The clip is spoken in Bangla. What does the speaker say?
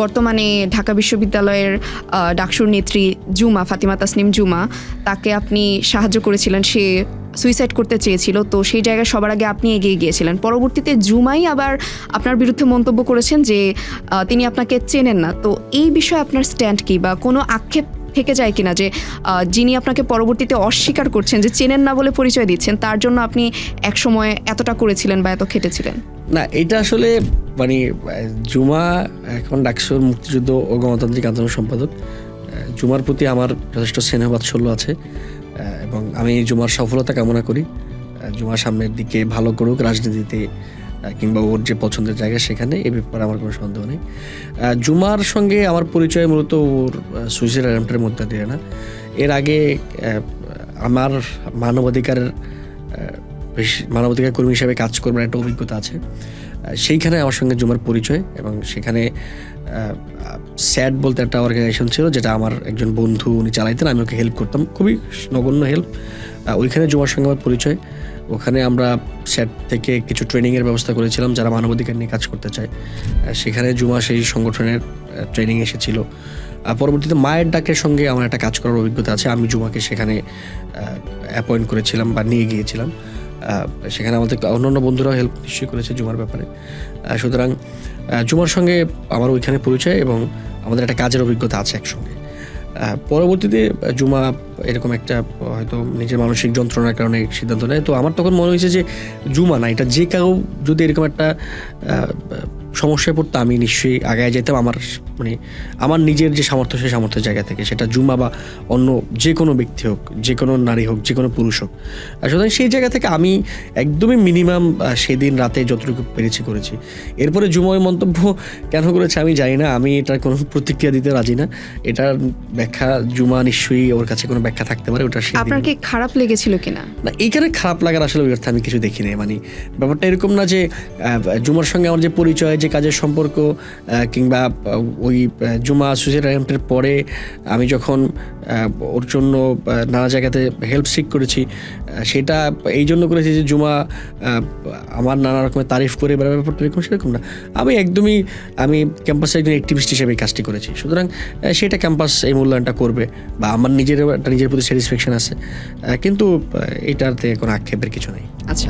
বর্তমানে ঢাকা বিশ্ববিদ্যালয়ের ডাকসুর নেত্রী জুমা, ফাতিমা তাসনিম জুমা, তাকে আপনি সাহায্য করেছিলেন, সে সুইসাইড করতে চেয়েছিল, তো সেই জায়গায় সবার আগে আপনি এগিয়ে গিয়েছিলেন। পরবর্তীতে জুমাই আবার আপনার বিরুদ্ধে মন্তব্য করেছেন যে তিনি আপনাকে চেনেন না। তো এই বিষয়ে আপনার স্ট্যান্ড কি বা কোনো আক্ষেপ থেকে যায় কিনা যে যিনি আপনাকে পরবর্তীতে অস্বীকার করছেন যে চেনেন না বলে পরিচয় দিচ্ছেন, তার জন্য আপনি একসময় এতটা করেছিলেন বা এত খেটেছিলেন? না, এটা আসলে মানে জুমা এখন ডাকসুর মুক্তিযুদ্ধ ও গণতান্ত্রিক আন্দোলন সম্পাদক। জুমার প্রতি আমার যথেষ্ট স্নেহ বাৎসল্য আছে এবং আমি জুমার সফলতা কামনা করি। জুমা সামনের দিকে ভালো করুক রাজনীতিতে কিংবা ওর যে পছন্দের জায়গা সেখানে এ ব্যাপারে আমার কোনো সন্দেহ নেই। জুমার সঙ্গে আমার পরিচয় মূলত ওর সুইসাইড অ্যাটেম্পটের মধ্যে দিয়ে না। এর আগে আমার মানবাধিকারের আহ, মানবাধিকার কর্মী হিসেবে কাজ করবার একটা অভিজ্ঞতা আছে। সেইখানে আমার সঙ্গে জুমার পরিচয় এবং সেখানে স্যাড বলতে একটা অর্গানাইজেশন ছিল যেটা আমার একজন বন্ধু উনি চালাইতেন, আমি ওকে হেল্প করতাম। খুবই নগণ্য হেল্প ওইখানে জুমার সঙ্গে আমার পরিচয়। ওখানে আমরা স্যাট থেকে কিছু ট্রেনিংয়ের ব্যবস্থা করেছিলাম যারা মানবাধিকার নিয়ে কাজ করতে চায়। সেখানে জুমা সেই সংগঠনের ট্রেনিং এসেছিল। পরবর্তীতে মায়ের ডাকের সঙ্গে আমার একটা কাজ করার অভিজ্ঞতা আছে। আমি জুমাকে সেখানে অ্যাপয়েন্ট করেছিলাম বা নিয়ে গিয়েছিলাম। সেখানে আমাদের অন্যান্য বন্ধুরাও হেল্প নিশ্চয়ই করেছে জুমার ব্যাপারে। সুতরাং জুমার সঙ্গে আমার ওইখানে পরিচয় এবং আমাদের একটা কাজের অভিজ্ঞতা আছে একসঙ্গে। পরবর্তীতে জুমা এরকম একটা, হয়তো নিজের মানসিক যন্ত্রণার কারণে সিদ্ধান্ত নেয়। তো আমার তখন মনে হয়েছে যে, জুমা না, এটা যে কেউ যদি এরকম একটা সমস্যায় পড়তো আমি নিশ্চয়ই আগায় যেতাম। আমার মানে আমার নিজের যে সামর্থ্য সেই সামর্থ্যের জায়গা থেকে। সেটা জুমা বা অন্য যে কোনো ব্যক্তি হোক যে কোনো নারী হোক যে কোনো পুরুষ হোক। সুতরাং সেই জায়গা থেকে আমি একদমই মিনিমাম সেদিন রাতে যতটুকু পেরেছি করেছি। এরপরে জুময় মন্তব্য কেন করেছে আমি জানি না। আমি এটার কোনো প্রতিক্রিয়া দিতে রাজি না। এটার ব্যাখ্যা জুমা নিশ্চয়ই ওর কাছে কোনো ব্যাখ্যা থাকতে পারে ওটা আপনার কি খারাপ লেগেছিল কিনা? না এইখানে খারাপ লাগার আসলে ওই অর্থে আমি কিছু দেখি নাই মানে ব্যাপারটা এরকম না যে জুমার সঙ্গে আমার যে পরিচয় যে কাজের সম্পর্ক কিংবা ওই জুমা সুইসাইড পরে আমি যখন ওর জন্য নানা জায়গাতে হেল্প সিক করেছি সেটা এই জন্য করেছি যে জুমা আমার নানা রকমের তারিফ করে বা ব্যাপারটা এরকম সেরকম না। আমি একদমই, আমি ক্যাম্পাসে একজন অ্যাক্টিভিস্ট হিসেবে কাজটি করেছি। সুতরাং সেটা ক্যাম্পাস এই মূল্যায়নটা করবে বা আমার নিজের নিজের প্রতি স্যাটিসফ্যাকশন আছে। কিন্তু এটাতে কোনো আক্ষেপের কিছু নেই। আচ্ছা।